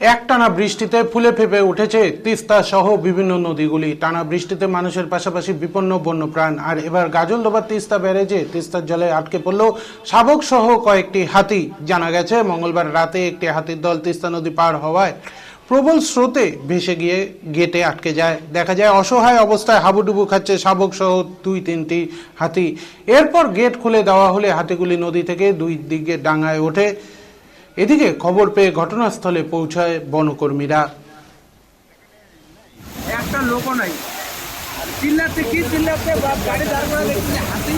একটানা বৃষ্টিতে ফুলে ফেপে উঠেছে তিস্তা সহ বিভিন্ন নদীগুলি। টানা বৃষ্টিতে মানুষের পাশাপাশি বিপন্ন বন্যপ্রাণ। আর এবার গাজলদোবার তিস্তা ব্যারেজে তিস্তার জলে আটকে পড়ল শাবক সহ কয়েকটি হাতি। জানা গেছে, মঙ্গলবার রাতে একটি হাতির দল তিস্তা নদী পার হওয়ায় প্রবল স্রোতে ভেসে গিয়ে গেটে আটকে যায়। দেখা যায়, অসহায় অবস্থায় হাবুডুবু খাচ্ছে শাবক সহ দুই তিনটি হাতি। এরপর গেট খুলে দেওয়া হলে হাতিগুলি নদী থেকে দুই দিকে ডাঙায় ওঠে। এদিকে খবর পেয়ে ঘটনাস্থলে পৌঁছায় বনকর্মীরা। একটা লোকও নাই। কি গাড়ি দাঁড় দেখছি হাতি।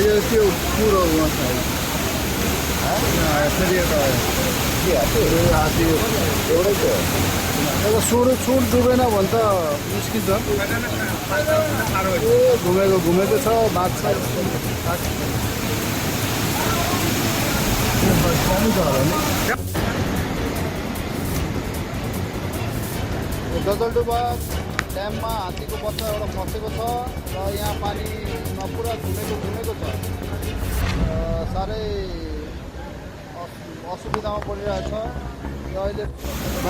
হ্যাঁ এই হচ্ছে পুরো মাথায় হ্যাঁ ফেরিয়াটা হাতি एउटै थियो अब सुर सुर डुबेन भने त मुस्किल छ ए घुमेको घुमेको छ बाघ छ कमी छ होला नि गजलडुबा ड्याममा हात्तीको बच्चा एउटा फसेको छ र यहाँ पानी पुरा घुमेको घुमेको અરે અસુવિધામાં પડી રહ્યા છો